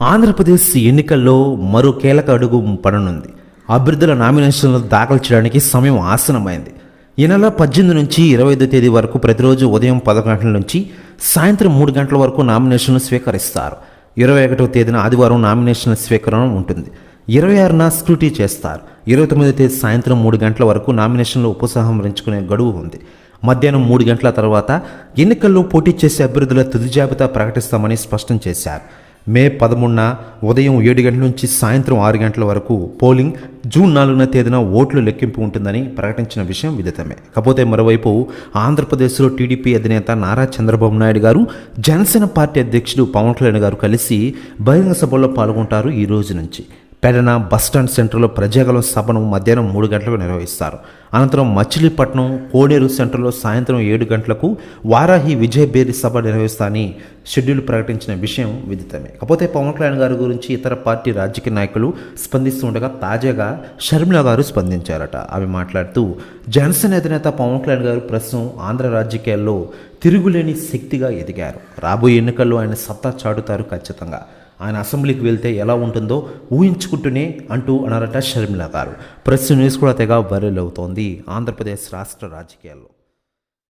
ఆంధ్రప్రదేశ్ ఎన్నికల్లో మరో కీలక అడుగు పడనుంది. అభ్యర్థుల నామినేషన్లు దాఖలు చేయడానికి సమయం ఆసనమైంది. ఈ నెల పద్దెనిమిది నుంచి ఇరవై ఐదో తేదీ వరకు ప్రతిరోజు ఉదయం పదకొండు గంటల నుంచి సాయంత్రం మూడు గంటల వరకు నామినేషన్లు స్వీకరిస్తారు. ఇరవై ఒకటో తేదీన ఆదివారం నామినేషన్ల స్వీకరణ ఉంటుంది. ఇరవై ఆరున స్క్రూటీ చేస్తారు. ఇరవై తొమ్మిదో తేదీ సాయంత్రం మూడు గంటల వరకు నామినేషన్లు ఉపసంహరించుకునే గడువు ఉంది. మధ్యాహ్నం మూడు గంటల తర్వాత ఎన్నికల్లో పోటీ చేసే అభ్యర్థుల తుది జాబితా ప్రకటిస్తామని స్పష్టం చేశారు. మే పదమూడున ఉదయం ఏడు గంటల నుంచి సాయంత్రం ఆరు గంటల వరకు పోలింగ్ జూన్ నాలుగున తేదీన ఓట్లు లెక్కింపు ఉంటుందని ప్రకటించిన విషయం విదితమే. కాకపోతే మరోవైపు ఆంధ్రప్రదేశ్లో టీడీపీ అధినేత నారా చంద్రబాబు నాయుడు గారు జనసేన పార్టీ అధ్యక్షుడు పవన్ కళ్యాణ్ గారు కలిసి బహిరంగ సభలో పాల్గొంటారు ఈ రోజు నుంచి. పెడన బస్టాండ్ సెంటర్లో ప్రజాగలం సభను మధ్యాహ్నం మూడు గంటలకు నిర్వహిస్తారు. అనంతరం మచిలీపట్నం కోడేరు సెంటర్లో సాయంత్రం ఏడు గంటలకు వారాహి విజయభేరి సభ నిర్వహిస్తానని షెడ్యూల్ ప్రకటించిన విషయం విదితమే. కాకపోతే పవన్ కళ్యాణ్ గారి గురించి ఇతర పార్టీ రాజకీయ నాయకులు స్పందిస్తుండగా తాజాగా షర్మిల గారు స్పందించారట. ఆమె మాట్లాడుతూ జనసేన అధినేత పవన్ కళ్యాణ్ గారు ప్రస్తుతం ఆంధ్ర రాజకీయాల్లో తిరుగులేని శక్తిగా ఎదిగారు. రాబోయే ఎన్నికల్లో ఆయన సత్తా చాటుతారు ఖచ్చితంగా. ఆయన అసెంబ్లీకి వెళ్తే ఎలా ఉంటుందో ఊహించుకుంటూనే అంటూ అన్నారట షర్మిల గారు. ప్రెస్ న్యూస్ కూడా తెగ వైరల్ అవుతోంది. ఆంధ్రప్రదేశ్ రాష్ట్ర రాజకీయాల్లో.